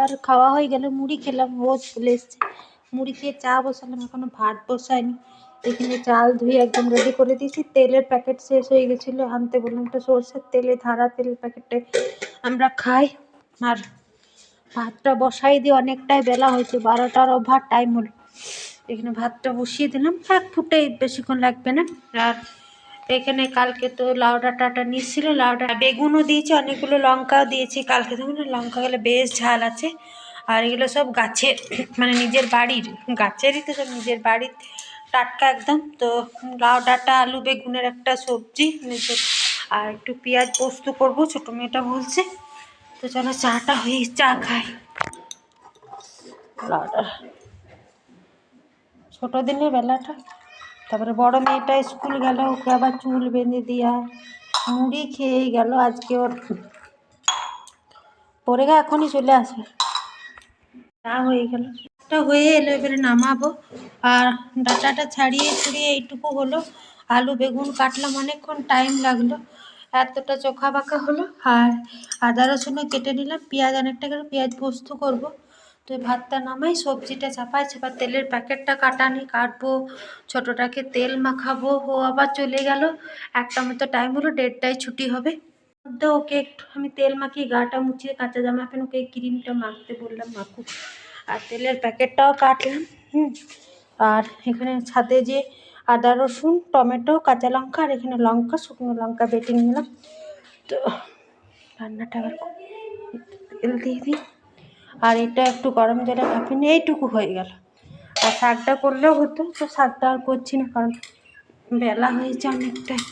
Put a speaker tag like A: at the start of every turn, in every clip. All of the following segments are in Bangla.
A: এবার খাওয়া হয়ে গেল মুড়ি খেলাম ও চলে এসছে। মুড়ি খেয়ে চা বসালাম, এখনও ভাত বসায়নি। এখানে চাল ধুয়ে একদম রেডি করে দিয়েছি। তেলের প্যাকেট শেষ হয়ে গেছিল, আনতে বললাম একটা সর্ষের তেলে ধারা তেলের প্যাকেটে আমরা খাই। আর ভাতটা বসাই দিয়ে অনেকটাই বেলা হয়েছে, বারোটার ওভার টাইম হলো। এখানে ভাতটা বসিয়ে দিলাম, এক ফুটে বেশিক্ষণ লাগবে না। আর এখানে কালকে তো লাউ ডাঁটাটা নিয়েছিল, লাউ ডাঁটা বেগুনও দিয়েছি, অনেকগুলো লঙ্কাও দিয়েছি কালকে না লঙ্কাগুলো বেশ ঝাল আছে। আর এগুলো সব গাছের মানে নিজের বাড়ির, গাছেরই তো সব নিজের বাড়ির টাটকা একদম। তো লাউ ডাঁটা, আলু বেগুনের একটা সবজি নিজের আর একটু পেঁয়াজ পোস্ত করব, ছোটো মেয়েটা বলছে। তো চলো চাটা হয়ে, চা খাই। ছোটো দিনের বেলাটা। তারপরে বড় মেয়েটা স্কুল গেল, ওকে আবার চুল বেঁধে দিয়া মুড়ি খেয়ে গেল আজকে ওর। পরে গা এখনই চলে আসবে চা হয়ে গেল। এটা হয়ে এলো, এবারে নামাবো। আর ডাটাটা ছাড়িয়ে ছড়িয়ে এইটুকু হলো। আলু, বেগুন কাটলাম অনেকক্ষণ টাইম লাগল। এতটা চোখা বাঁকা হলো। আর আদা রসুনও কেটে নিলাম। পেঁয়াজ অনেকটা করে পেঁয়াজ পোস্ত করব। তো ভাতটা নামাই, সবজিটা চাপাই চাপা তেলের প্যাকেটটা কাটানি, কাটবো, ছোটোটাকে তেল মাখাবো, ও আবার চলে গেল। একটা মতো টাইম হলো, দেড়টায় ছুটি হবে। তো ওকে একটু, আমি তেল মাখিয়ে গাটা মুছিয়ে কাঁচা জামা প্যান্ট, ওকে ক্রিমটা মাখতে বললাম, মাখুক। আর তেলের প্যাকেটটাও কাটলাম, হুম। আর এখানে ছাদে যে আদা, রসুন, টমেটো, কাঁচা লঙ্কা, আর এখানে লঙ্কা, শুকনো লঙ্কা বেটে নিলাম। তো রান্নাটা আবার তেল দিয়ে দিই। আর এটা একটু গরম জলে ভাপিয়ে নিয়ে এইটুকু হয়ে গেল। আর শাকটা করলেও হতো, তো শাকটা আর করছি না, কারণ বেলা হয়েছে অনেকটাই।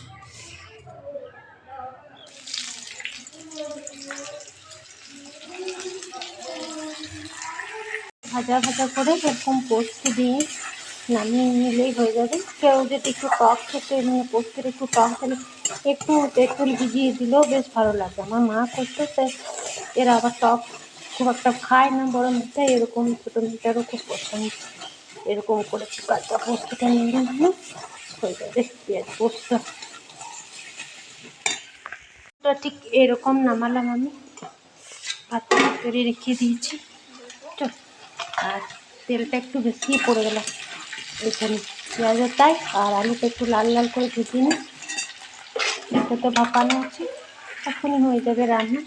A: ভাজা ভাজা করে এরকম পোস্ত দিয়ে নামিয়ে নিলেই হয়ে যাবে। কেউ যদি একটু টক খেতে মানে পোস্তের একটু টক খেলে একটু তেঁতুল ভিজিয়ে দিলেও বেশ ভালো লাগে। আমার মা করতো এরা আবার টক খুব একটা খায় না বড় মেয়েটা এরকম ছোটো মেয়েটারও খুব পছন্দ। এরকম করে কাঁচা পোস্তটা নিয়ে নিলাম হয়ে যাবে পেঁয়াজ পোস্ত। ঠিক এরকম নামালাম আমি। ভাতটা করে রেখে দিয়েছি। আর তেলটা একটু বেশি পড়ে গেল এখানে। পেঁয়াজের তাই, আর আলুটা একটু লাল লাল করে ভেজে নিই। এটা তো ভাপানো আছে। এখনই হয়ে যাবে রান্না।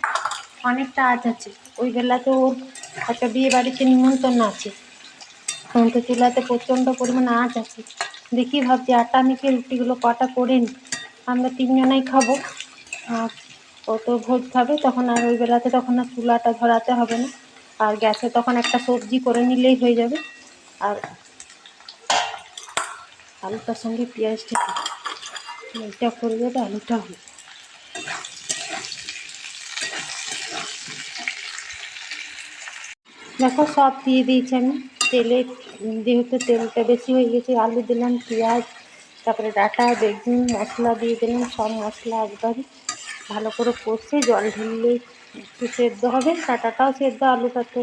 A: অনেকটা আজ আছে। ওই বেলাতে ওর একটা বিয়ে বাড়িতে নিমন্ত্রণ আছে। তো চুলাতে প্রচণ্ড পরিমাণে আঁচ আছে। দেখি ভাবছি আটা মেখে রুটিগুলো কটা করে নিই আমরা তিনজনাই খাব। ও তো ভোজ খাবে, তখন আর ওই বেলাতে তখন আর চুলাটা ধরাতে হবে না। আর গ্যাসে তখন একটা সবজি করে নিলেই হয়ে যাবে। আর আলুটার সঙ্গে পেঁয়াজটা এটা করে যাবে আলুটা হবে। দেখো, সব দিয়ে দিয়েছি আমি। তেলে, যেহেতু তেলটা বেশি হয়ে গেছে, আলু দিলাম, পেঁয়াজ, তারপরে ডাটা, বেগুন, মশলা দিয়ে দিলাম, সব মশলা একবারই ভালো করে কষে জল ঢেললেই একটু সেদ্ধ হবে। ডাটাটাও সেদ্ধ, আলুটা তো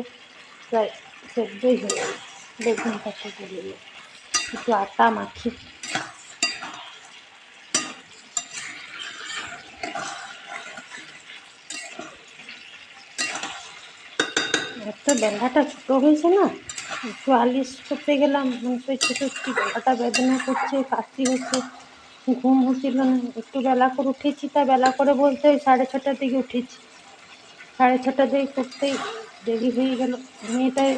A: প্রায় সেদ্ধই হয়ে বেগুনটা দিলে একটু আটা মাখি এত বেলাটা ছোটো হয়েছে না? একটু আলিশ করতে গেলাম ছোটো একটু বেলাটা বেদনা করছে, কাশি হচ্ছে, ঘুম হচ্ছিল না। একটু বেলা করে উঠেছি, তা বেলা করে বলতে ওই সাড়ে ছটার দিকে উঠেছি। সাড়ে ছটার দিকে করতেই দেরি হয়ে গেল। মেয়েটায়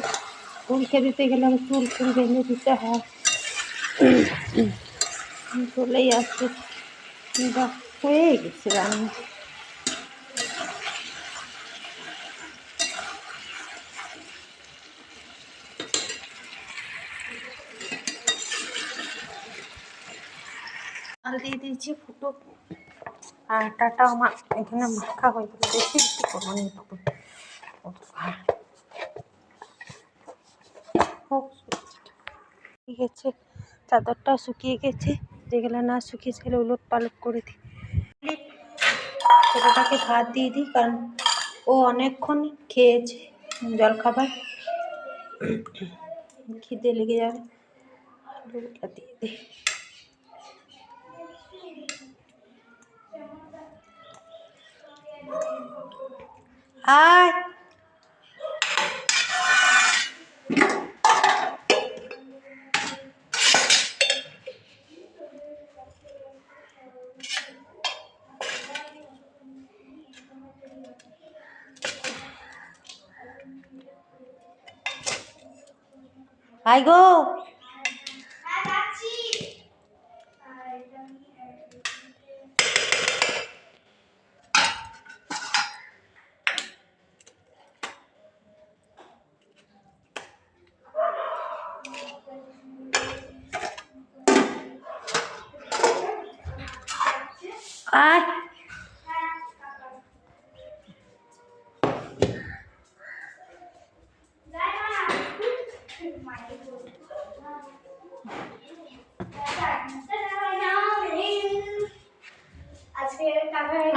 A: পরীক্ষা দিতে গেলাম, চুল ফুল বেঁধে দিতে হয়। চলেই আসছে। হয়ে গেছে রান্না। চাল দিয়ে দিয়েছি, ফুটো। আটাটা আমার এখানে মাখা হয়ে গেল বেশি বেশি করব না একটু ঠিক আছে চাদরটাও শুকিয়ে গেছে। যেগুলো না শুকিয়ে সেগুলো উলট পালট করে দিই। ছোটোটাকে ভাত দিয়ে দিই, কারণ ও অনেকক্ষণ খেয়েছে জলখাবার। খিদে লেগে যাবে। দিয়ে দিই। 아.
B: 아이고 আয়।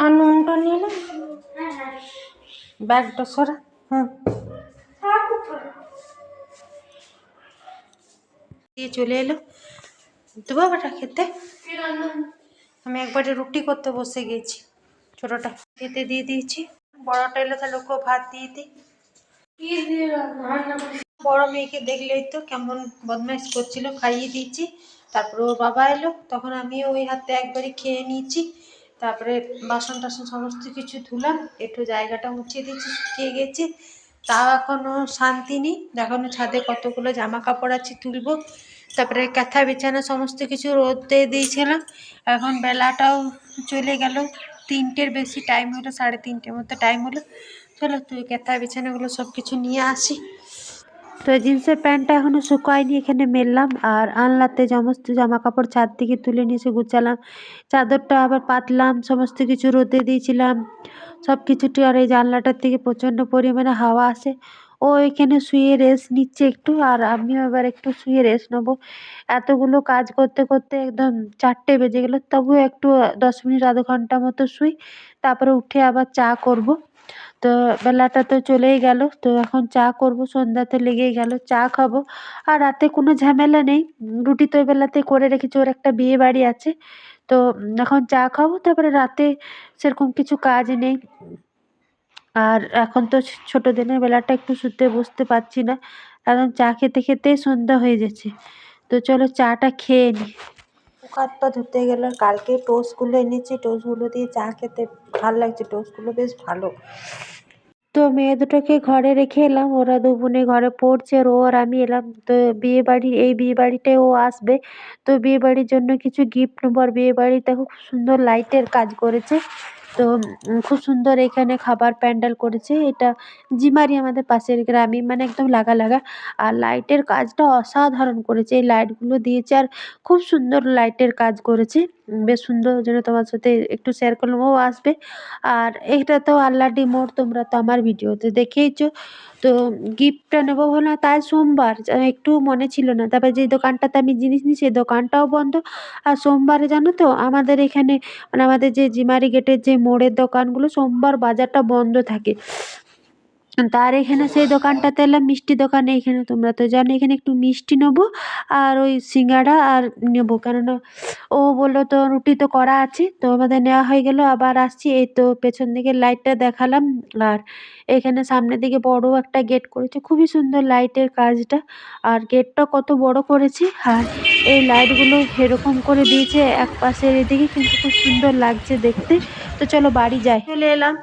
A: আর নুনটা নিয়ে না। ব্যাগটা সরা। হুম। দিয়ে চলে এলো। দেবো বেটা খেতে। আমি একবারে রুটি করতে বসে গেছি। ছোটোটা খেতে দিয়ে দিয়েছি। বড়টা এলে তাহলে ওকেও ভাত দিয়ে দিই। বড় মেয়েকে দেখলেই তো কেমন বদমাইশ করছিল, খাইয়ে দিয়েছি। তারপরে ওর বাবা এলো, তখন আমিও ওই হাতে একবারে খেয়ে নিয়েছি। তারপরে বাসন টাসন সমস্ত কিছু ধুলাম, একটু জায়গাটা মুছিয়ে দিয়েছি, শুকিয়ে গেছে। তা এখনও শান্তি নেই। এখনও ছাদে কতগুলো জামা কাপড় আছে তুলবো। তারপরে কাঁথা বিছানা সমস্ত কিছু রোদে দিয়েছিলাম। এখন বেলাটাও চলে গেল। তিনটের বেশি টাইম হলো, সাড়ে তিনটের মতো টাইম হলো। চলো তুই কাঁথা বিছানাগুলো সব কিছু নিয়ে আসি। তো জিন্সের প্যান্টটা এখনও শুকায়নি, এখানে মেললাম। আর আনলাতে সমস্ত জামা কাপড় ছাদ থেকে তুলে নিয়ে এসে গুছালাম। চাদরটা আবার পাতলাম, সমস্ত কিছু রোদে দিয়েছিলাম। সব কিছুটি আর এই জানলাটার থেকে প্রচণ্ড পরিমাণে হাওয়া আসে। ও এখানে শুয়ে রেস্ট নিচ্ছে একটু, আর আমিও এবার একটু শুয়ে রেস্ট নেব। এতগুলো কাজ করতে করতে একদম চারটে বেজে গেলো, তবুও একটু দশ মিনিট, আধ ঘণ্টা মতো শুই, তারপরে উঠে আবার চা করব। তো বেলাটা তো চলেই গেল, তো এখন চা করব সন্ধ্যাতে লেগেই গেল, চা খাব। আর রাতে কোনো ঝামেলা নেই, রুটি তো বেলাতে করে রেখেছি, ওর একটা বিয়ে বাড়ি আছে। তো এখন চা খাব, তারপরে রাতে সেরকম কিছু কাজ নেই। আর এখন তো ছোট দিনের বেলাটা একটু শুতে বসতে পারছি না কারণ চা খেতে খেতেই সন্ধ্যা হয়ে যাচ্ছে তো চলো চাটা খেয়ে নিই হাত পা ধুতে গেলে কালকে টোস্টগুলো এনেছি টোস্টগুলো দিয়ে চা খেতে ভালো লাগছে টোস্টগুলো বেশ ভালো। তো মেয়ে দুটোকে ঘরে রেখে এলাম ওরা দু বোনে ঘরে পড়ছে আর ও আর আমি এলাম। তো বিয়ে বাড়ি এই বিয়ে বাড়িটায় ও আসবে তো বিয়ে বাড়ির জন্য কিছু গিফট নেব। আর বিয়ে বাড়িতে খুব সুন্দর লাইটের কাজ করেছে। তো খুব সুন্দর এখানে খাবার প্যান্ডেল করেছে। এটা জিমারি আমাদের পাশের গ্রামে মানে একদম লাগা লাগা। আর লাইটের কাজটা অসাধারণ করেছে। এই লাইটগুলো দিয়েছে আর খুব সুন্দর লাইটের কাজ করেছে। বেশ সুন্দর জন্য তোমার সাথে একটু শেয়ার করলাম। ও আসবে। আর এটা তো আল্লাডি মোড় তোমরা তো আমার ভিডিওতে দেখেইছো। তো গিফটটা নেব ভাবলাম তাই সোমবার একটু মনে ছিল না। তারপর যে দোকানটাতে আমি জিনিস নিই, সেই দোকানটাও বন্ধ। আর সোমবারে জানো তো, আমাদের এখানে মানে আমাদের যে জিমারি গেটের যে মোড়ের দোকানগুলো, সোমবার বাজারটা বন্ধ থাকে। তার এখানে সেই দোকানটাতে এলাম, মিষ্টি দোকানে এখানে, তোমরা তো জানো, এখানে একটু মিষ্টি নেব আর ওই সিঙ্গাড়া আর নেব। কেননা ও বলল, তো রুটি তো করা আছে, তো আমাদের নেওয়া হয়ে গেল, আবার আসছি। এই তো পেছন দিকে লাইটটা দেখালাম আর এখানে সামনের দিকে বড় একটা গেট করেছে, খুবই সুন্দর লাইটের কাজটা, আর গেটটা কত বড় করেছে, আর এই লাইটগুলো এরকম করে দিয়েছে এক পাশের এদিকে, কিন্তু খুব সুন্দর লাগছে দেখতে। তো চলো বাড়ি যাই। চলে এলাম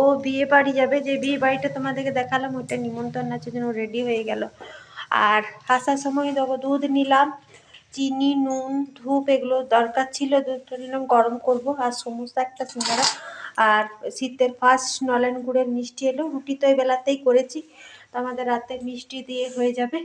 A: ও বিয়ে বাড়ি যাবে, যে বিয়ে বাড়িটা তোমাদেরকে দেখালাম, ওইটা নিমন্ত্রণ আছে জন্য রেডি হয়ে গেল। আর আসার সময় দেখো দুধ নিলাম, চিনি, নুন, ধূপ, এগুলো দরকার ছিল দুধটা নিলাম, গরম করব, আর সমস্ত একটা সিঙ্গারা। আর শীতের ফার্স্ট নলেন গুড়ের মিষ্টি এলো, রুটি তো এই বেলাতেই করেছি, তো আমাদের রাতে মিষ্টি দিয়ে হয়ে যাবে।